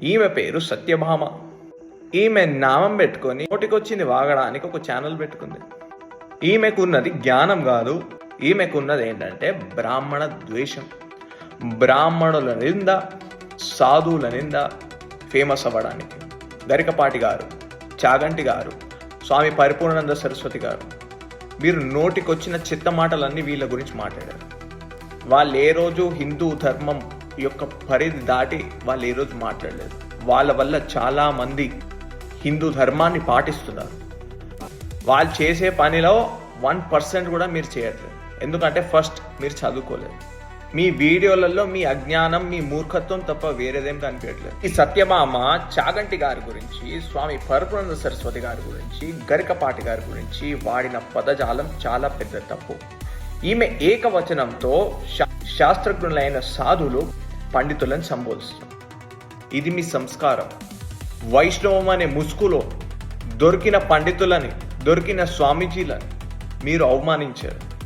ఈమె పేరు సత్యభామ. ఈమె నామం పెట్టుకొని నోటికొచ్చింది వాగడానికి ఒక ఛానల్ పెట్టుకుంది. ఈమెకున్నది జ్ఞానం కాదు ఈమెకున్నది ఏంటంటే బ్రాహ్మణ ద్వేషం. బ్రాహ్మణుల నింద సాధువుల నింద ఫేమస్ అవ్వడానికి. గరికపాటి గారు చాగంటి గారు స్వామి పరిపూర్ణానంద సరస్వతి గారు వీరు నోటికొచ్చిన చిత్త మాటలన్నీ వీళ్ళ గురించి మాట్లాడారు. వాళ్ళు ఏ రోజు హిందూ ధర్మం యొక్క పరిధి దాటి వాళ్ళు ఏ రోజు మాట్లాడలేదు. వాళ్ళ వల్ల చాలా మంది హిందూ ధర్మాన్ని పాటిస్తున్నారు. వాళ్ళు చేసే పనిలో వన్ పర్సెంట్ కూడా మీరు చేయట్లేదు. ఎందుకంటే ఫస్ట్ మీరు చదువుకోలేదు. మీ వీడియోలలో మీ అజ్ఞానం మీ మూర్ఖత్వం తప్ప వేరేదేం కనిపించట్లేదు. ఈ సత్యమామ చాగంటి గారి గురించి స్వామి పరపురంద సరస్వతి గారి గురించి గరికపాటి గారి గురించి వాడిన పదజాలం చాలా పెద్ద తప్పు. ఈమె ఏకవచనంతో శా- శాస్త్రజ్ఞులైన సాధులు పండితులను సంబోధిస్తారు ఇది మీ సంస్కారం. వైష్ణవం అనే ముసుగులో దొరికిన పండితులని దొరికిన స్వామీజీలని మీరు అవమానించారు.